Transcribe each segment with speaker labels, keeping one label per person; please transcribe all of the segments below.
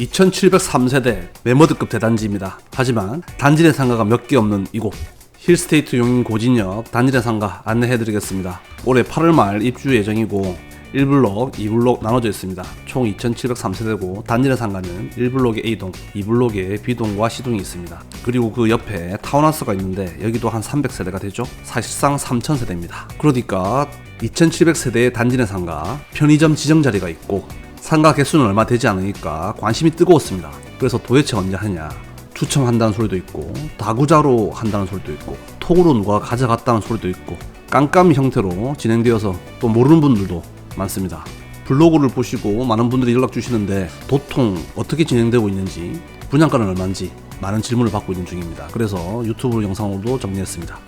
Speaker 1: 2703세대 메머드급 대단지입니다. 하지만 단지 내 상가가 몇 개 없는 이곳 힐스테이트 용인 고진역 단지 내 상가 안내해드리겠습니다. 올해 8월 말 입주 예정이고 1블록, 2블록 나눠져 있습니다. 총 2703세대고 단지 내 상가는 1블록에 A동, 2블록에 B동과 C동이 있습니다. 그리고 그 옆에 타운하우스가 있는데 여기도 한 300세대가 되죠. 사실상 3000세대입니다. 그러니까 2700세대의 단지 내 상가 편의점 지정 자리가 있고 상가 개수는 얼마 되지 않으니까 관심이 뜨거웠습니다. 그래서 도대체 언제 하냐. 추첨한다는 소리도 있고, 다구자로 한다는 소리도 있고, 톡으로 누가 가져갔다는 소리도 있고, 깜깜이 형태로 진행되어서 또 모르는 분들도 많습니다. 블로그를 보시고 많은 분들이 연락 주시는데 도통 어떻게 진행되고 있는지, 분양가는 얼마인지 많은 질문을 받고 있는 중입니다. 그래서 유튜브 영상으로도 정리했습니다.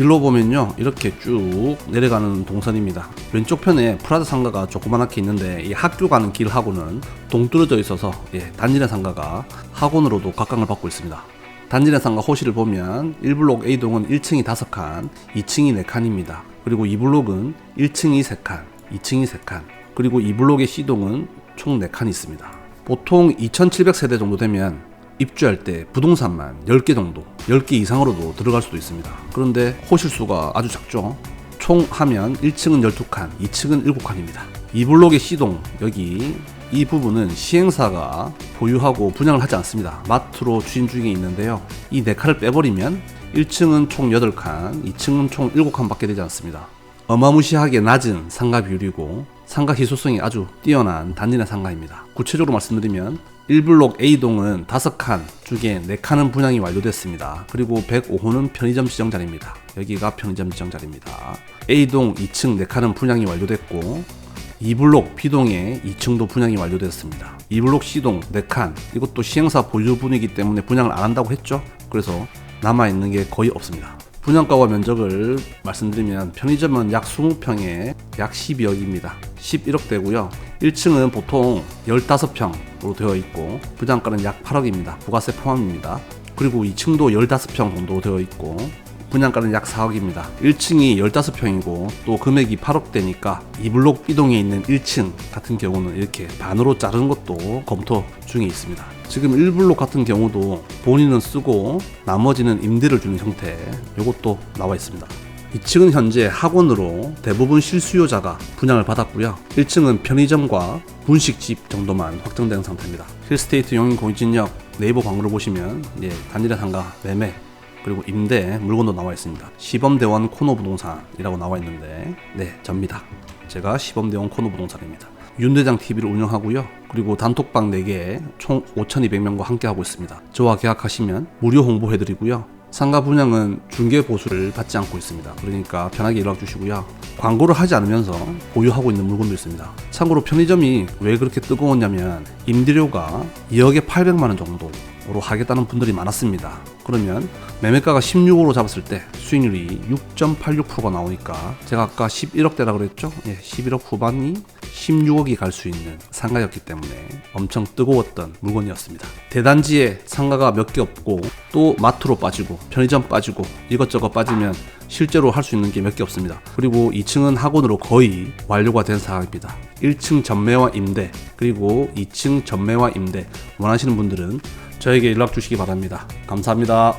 Speaker 1: 길로 보면요 이렇게 쭉 내려가는 동선입니다. 왼쪽 편에 프라자 상가가 조그만하게 있는데 이 학교 가는 길하고는 동떨어져 있어서 예, 단지내 상가가 학원으로도 각광을 받고 있습니다. 단지내 상가 호실을 보면 1블록 A동은 1층이 5칸 2층이 4칸입니다. 그리고 2블록은 1층이 3칸 2층이 3칸 그리고 2블록의 C동은 총 4칸이 있습니다. 보통 2700세대 정도 되면 입주할 때 부동산만 10개 정도, 10개 이상으로도 들어갈 수도 있습니다. 그런데 호실수가 아주 작죠. 총 하면 1층은 12칸, 2층은 7칸입니다. 이 블록의 C동, 여기 이 부분은 시행사가 보유하고 분양을 하지 않습니다. 마트로 추진 중에 있는데요. 이 4칸을 빼버리면 1층은 총 8칸, 2층은 총 7칸밖에 되지 않습니다. 어마무시하게 낮은 상가 비율이고 상가 희소성이 아주 뛰어난 단지내 상가입니다. 구체적으로 말씀드리면 1블록 A동은 5칸 중에 4칸은 분양이 완료됐습니다. 그리고 105호는 편의점 지정 자리입니다. 여기가 편의점 지정 자리입니다. A동 2층 4칸은 분양이 완료됐고 2블록 B동에 2층도 분양이 완료됐습니다. 2블록 C동 4칸 이것도 시행사 보유분이기 때문에 분양을 안 한다고 했죠. 그래서 남아있는 게 거의 없습니다. 분양가와 면적을 말씀드리면 편의점은 약 20평에 약 12억입니다. 11억대고요. 1층은 보통 15평으로 되어 있고 분양가는 약 8억입니다. 부가세 포함입니다. 그리고 2층도 15평 정도 되어 있고 분양가는 약 4억입니다. 1층이 15평이고 또 금액이 8억대니까 2블록 B동에 있는 1층 같은 경우는 이렇게 반으로 자르는 것도 검토 중에 있습니다. 지금 1블록 같은 경우도 본인은 쓰고 나머지는 임대를 주는 형태 이것도 나와 있습니다. 2층은 현재 학원으로 대부분 실수요자가 분양을 받았고요. 1층은 편의점과 분식집 정도만 확정된 상태입니다. 힐스테이트 용인 공진역 네이버 광고를 보시면 예, 단일화 상가 매매 그리고 임대 물건도 나와 있습니다. 시범대원 코너 부동산이라고 나와 있는데 네 접니다. 제가 시범대원 코너 부동산입니다. 윤대장 TV를 운영하고요. 그리고 단톡방 4개 총 5,200명과 함께 하고 있습니다. 저와 계약하시면 무료 홍보해드리고요. 상가 분양은 중개 보수를 받지 않고 있습니다. 그러니까 편하게 연락 주시고요. 광고를 하지 않으면서 보유하고 있는 물건도 있습니다. 참고로 편의점이 왜 그렇게 뜨거웠냐면 임대료가 2억에 800만 원 정도 로 하겠다는 분들이 많았습니다. 그러면 매매가가 16억으로 잡았을 때 수익률이 6.86%가 나오니까 제가 아까 11억대라 그랬죠? 예, 11억 후반이 16억이 갈 수 있는 상가였기 때문에 엄청 뜨거웠던 물건이었습니다. 대단지에 상가가 몇 개 없고 또 마트로 빠지고 편의점 빠지고 이것저것 빠지면 실제로 할 수 있는 게 몇 개 없습니다. 그리고 2층은 학원으로 거의 완료가 된 상황입니다. 1층 전매와 임대 그리고 2층 전매와 임대 원하시는 분들은 저에게 연락 주시기 바랍니다. 감사합니다.